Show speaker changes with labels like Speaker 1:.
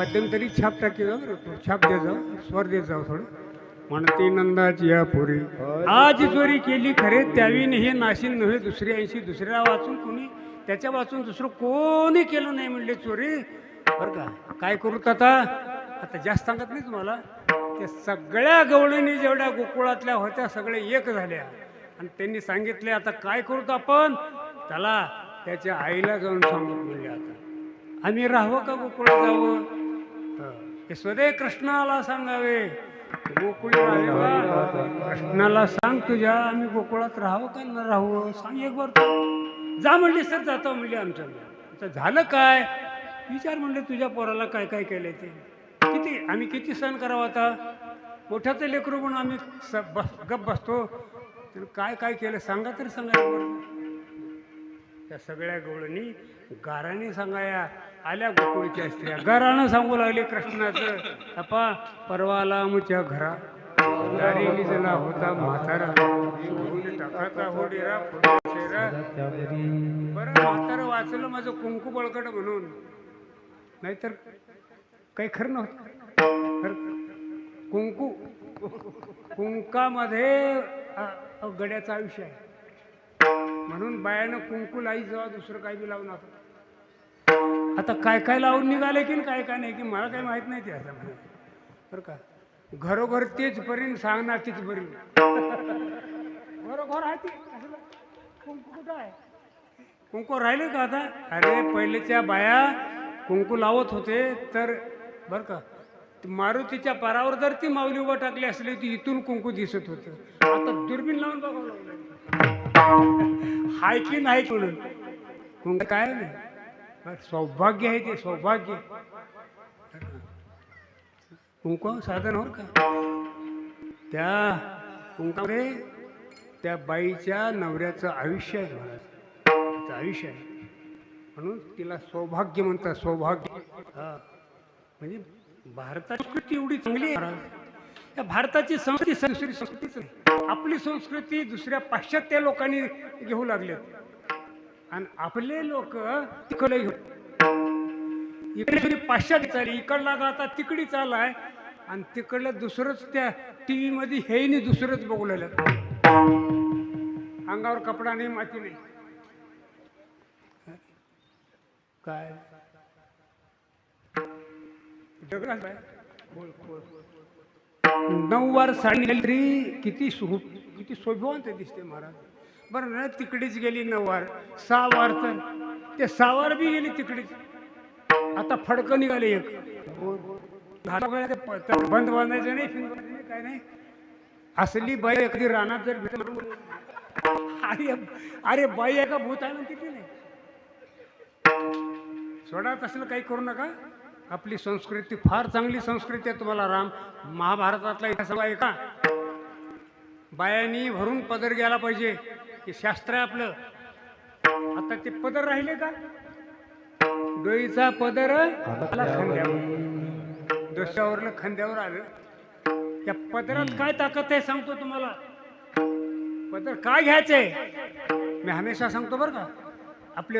Speaker 1: छाप टाकी जाऊ रे छाप दे जाऊ स्वर दे जाऊ थोडं. म्हणते नंदाची या पुरी. आज चोरी केली खरे त्यावीने हे नाशिन नव्हे दुसरी ऐंशी दुसऱ्या वाचून कोणी त्याच्या वाचून दुसरं कोणी केलं नाही म्हणले चोरी. बरं का? काय करू आता? आता जास्त सांगत नाही तुम्हाला त्या सगळ्या गवळणी जेवढ्या गोकुळातल्या होत्या सगळ्या एक झाल्या. आणि त्यांनी सांगितले आता काय करू आपण? त्याला त्याच्या आईला जाऊन सांगून म्हणले आता. आम्ही राहावं का गोकुळात जावं? हे स्वदे कृष्णाला सांगावे. गोकुळी कृष्णाला सांग तुझ्या आम्ही गोकुळात राहावं का न राहू सांग एक बर जा म्हणली सर जातो म्हणले आमच्या आता झालं काय? विचार म्हणले तुझ्या पोराला काय काय केलंय ते? किती आम्ही किती सण करावं आता? मोठ्याचं लेकरू म्हणून आम्ही स बस गप बसतो. तर काय काय केलं? सांगा तरी सांगा बरं त्या सगळ्या गवळणी गाराने सांगाया आल्या गोकुळच्या स्त्रिया. गारानं सांगू लागले कृष्णाचं. अपा परवाला आमच्या घरा. दारी निजला होता म्हातारा. टाकाचा होडीरा बरं म्हातारं वाचलं माझं कुंकू बळकट म्हणून. नाहीतर काही खरं नव्हतं. खरं कुंकू कुंकामध्ये अ, गड्याचं आयुष्य आहे. म्हणून बायानं कुंकू लाई जेव्हा दुसरं काही बी लावून आता आता काय काय लावून निघाले की काय काय नाही की मला काही माहीत नाही ते आता बरं का? घरोघर तेच परीन सांगणार तीच बरी घरोघर आहे ती. कुंकू कुठं आहे? कुंकू राहिले का आता? अरे पहिलेच्या बाया कुंकू लावत होते तर बरं का? मारुतीच्या पारावर जर ती माऊली उभं टाकली असली ती इथून कुंकू दिसत होतं. आता दुर्बीण लावून बघावं लागलं. हाय की नाही म्हणून कुंकू काय नाही? सौभाग्य आहे ते सौभाग्य. कुंकू साधन हो का? त्या कुंकामध्ये त्या बाईच्या नवऱ्याचं आयुष्य आहे महाराज तिचं आयुष्य आहे. म्हणून तिला सौभाग्य म्हणतात सौभाग्य. हा. म्हणजे भारताची एवढी चांगली आहे. महाराज तर भारताची संस्कृती संस्कृती संस्कृतीच नाही आपली संस्कृती दुसऱ्या पाश्चात्य लोकांनी घेऊ लागले आणि आपले लोक तिकडे घेऊ इकडे पाश्चात्य चालली इकडला आता तिकडी चालाय आणि तिकडलं दुसरंच त्या टी व्हीमध्ये हेही दुसरंच बघू लागलं अंगावर कपडा नाही माती नाही. काय? नऊवार नऊ वार साडी किती सु किती शोभवंत दिसते महाराज. बरं ना तिकडेच गेली नऊ वार सहा वार तर ते सहा वार बी गेली तिकडेच. आता फडकं निघाले एक. प- बंद बांधायचं नाही फिन काय नाही. असली बाई एखादी रानात जर भेटली अरे अरे बाई एका भूत आहे किती नाही. सोडा तसलं काही करू नका. आपली संस्कृती फार चांगली संस्कृती आहे तुम्हाला राम. महाभारतातला इतिहास आहे का? बायांनी भरून पदर घ्यायला पाहिजे हे शास्त्र आहे आपलं. आता ते पदर राहिले का? डोईचा पदर खांद्यावर. दोश्यावरलं खांद्यावर आलं. त्या पदरात काय ताकद आहे सांगतो तुम्हाला. पदर काय घ्यायचंय मी हमेशा सांगतो बरं का. आपले